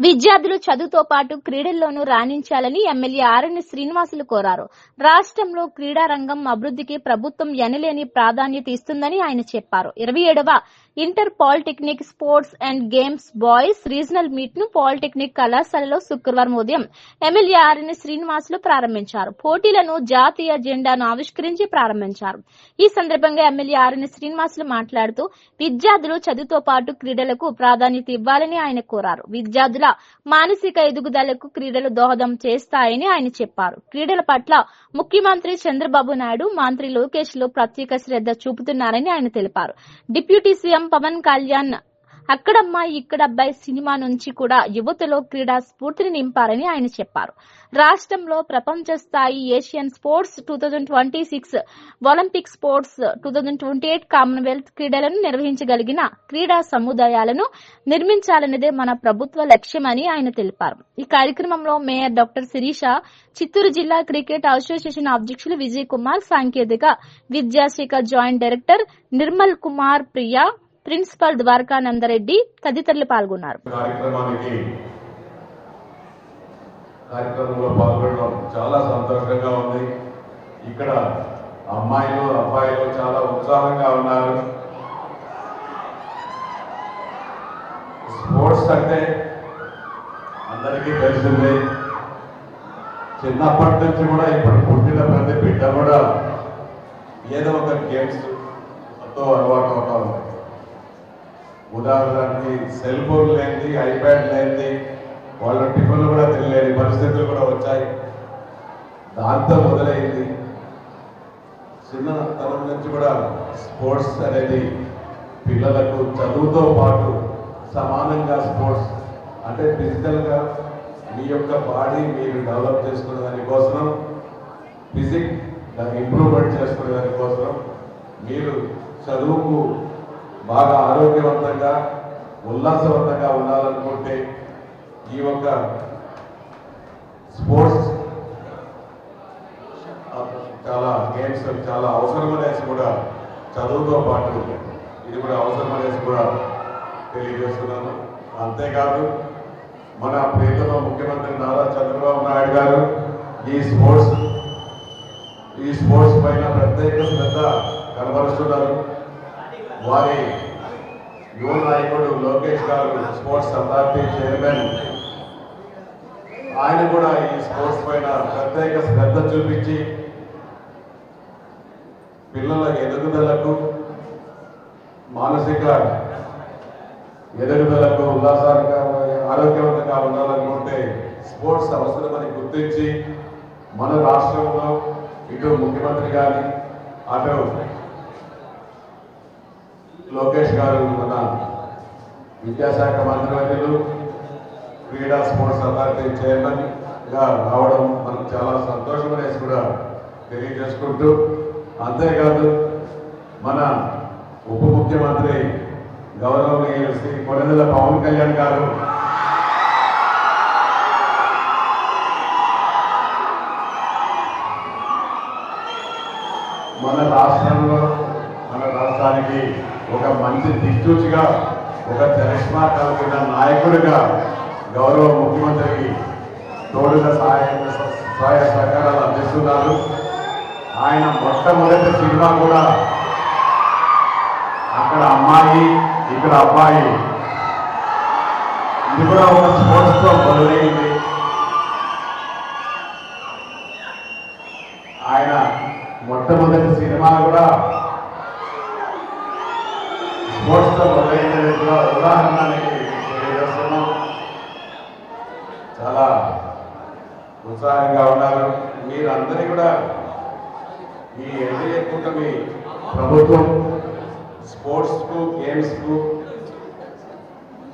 విద్యార్థులు చదువుతో పాటు క్రీడల్లోనూ రాణించాలని ఎమ్మెల్యే ఆరణి శ్రీనివాసులు కోరారు. రాష్ట్రంలో క్రీడా రంగం అభివృద్ధికి ప్రభుత్వం ఎనలేని ప్రాధాన్యత ఇస్తుందని ఆయన చెప్పారు. ఇరవై ఏడవ inter polytechnic sports and games boys regional మీట్ను polytechnic కళాశాలలో శుక్రవారం ఉదయం ఎమ్మెల్యే ఆరణి శ్రీనివాసులు ప్రారంభించారు. పోటీలను జాతీయ జెండాను ఆవిష్కరించి ప్రారంభించారు. ఈ సందర్భంగా ఎమ్మెల్యే ఆరణి శ్రీనివాసులు మాట్లాడుతూ విద్యార్థులు చదువుతో పాటు క్రీడలకు ప్రాధాన్యత ఇవ్వాలని ఆయన కోరారు. విద్యార్థుల మానసిక ఎదుగుదలకు క్రీడలు దోహదం చేస్తాయని ఆయన చెప్పారు. క్రీడల పట్ల ముఖ్యమంత్రి చంద్రబాబు నాయుడు మంత్రి లోకేష్లో ప్రత్యేక శ్రద్ధ చూపుతున్నారని ఆయన తెలిపారు. Deputy CM Pawan Kalyan అక్కడమ్మాయి ఇక్కడబ్బాయి cinema నుంచి కూడా యువతలో క్రీడా స్ఫూర్తిని నింపారని ఆయన చెప్పారు. రాష్ట్రంలో ప్రపంచ స్థాయి Asian sports two thousand twenty six Olympic sports two thousand twenty eight Commonwealth క్రీడలను నిర్వహించగలిగిన క్రీడా సముదాయాలను నిర్మించాలన్నదే మన ప్రభుత్వ లక్ష్యమని ఆయన తెలిపారు. ఈ కార్యక్రమంలో మేయర్ డాక్టర్ శిరీష చిత్తూరు జిల్లా క్రికెట్ అసోసియేషన్ అధ్యక్షులు విజయ్ కుమార్ సాంకేతిక విద్యాశాఖ joint director Nirmal Kumar Priya principal ద్వారకానందరెడ్డి తదితరులు పాల్గొన్నారు. కార్యక్రమంలో పాల్గొనడం చాలా సంతోషంగా ఉంది. ఇక్కడ అమ్మాయిలు అబ్బాయిలు చాలా ఉత్సాహంగా ఉన్నారు. స్పోర్ట్స్ అంటే అందరికీ తెలిసిందే. చిన్నప్పటి నుంచి కూడా ఇప్పుడు పుట్టిన ప్రతి బిడ్డ కూడా ఏదో ఒక గేమ్స్తో అలవాటు అవుతా ఉంది. ఉదాహరణకి సెల్ ఫోన్ లేనిది ఐప్యాడ్ లేనిది వాళ్ళ టిఫిన్లు కూడా తినలేని పరిస్థితులు కూడా వచ్చాయి. దాంతో మొదలైంది. చిన్నతనం నుంచి కూడా స్పోర్ట్స్ అనేది పిల్లలకు చదువుతో పాటు సమానంగా స్పోర్ట్స్ అంటే ఫిజికల్గా మీ యొక్క బాడీ మీరు డెవలప్ చేసుకునే దానికోసం ఫిజిక్ ఇంప్రూవ్మెంట్ చేసుకునే దానికోసం మీరు చదువుకు బాగా ఆరోగ్యవంతంగా ఉల్లాసవంతంగా ఉండాలనుకుంటే ఈ యొక్క స్పోర్ట్స్ చాలా గేమ్స్ చాలా అవసరం అనేసి కూడా చదువుతో పాటు ఇది కూడా అవసరం అనేసి కూడా తెలియజేస్తున్నాను. అంతేకాదు మన ప్రియతమ ముఖ్యమంత్రి నారా చంద్రబాబు నాయుడు గారు ఈ స్పోర్ట్స్ ఈ స్పోర్ట్స్ పైన ప్రత్యేక శ్రద్ధ కనబరుస్తున్నారు. వారి యువ నాయకుడు లోకేష్ గారు స్పోర్ట్స్ అథారిటీ చైర్మన్. ఆయన కూడా ఈ స్పోర్ట్స్ పైన ప్రత్యేక శ్రద్ధ చూపించి పిల్లల ఎదుగుదలకు మానసిక ఎదుగుదలకు ఉల్లాసంగా ఆరోగ్యవంతంగా ఉండాలనుకుంటే స్పోర్ట్స్ అవసరమని గుర్తించి మన రాష్ట్రంలో ఇటు ముఖ్యమంత్రి కానీ అటు లోకేష్ గారు మన విద్యాశాఖ మంత్రివర్యులు క్రీడా స్పోర్ట్స్ అథారిటీ చైర్మన్గా రావడం మనకు చాలా సంతోషం అనేసి కూడా తెలియజేసుకుంటూ అంతేకాదు మన ఉప ముఖ్యమంత్రి గౌరవనీయులు శ్రీ కొనెదల పవన్ కళ్యాణ్ గారు. మన రాష్ట్రంలో మన రాష్ట్రానికి ఒక మంచి దిక్సూచిగా ఒక చరిష్మా కలిగిన నాయకుడిగా గౌరవ ముఖ్యమంత్రికి తోడుగా సహాయ సహాయ సహకారాలు అందిస్తున్నారు. ఆయన మొట్టమొదటి సినిమా కూడా అక్కడ అమ్మాయి ఇక్కడ అబ్బాయి. ఇది కూడా ఒక స్పోర్ట్స్తో మొదలైంది. ఆయన మొట్టమొదటి సినిమా కూడా స్పోర్ట్స్తో మొదలైనది ఉదాహరణకి తెలియజేస్తున్నాం చాలా ఉత్సాహంగా ఉన్నారు మీరందరూ కూడా ఈ ఎన్డీఏ కూటమి ప్రభుత్వం స్పోర్ట్స్కు గేమ్స్కు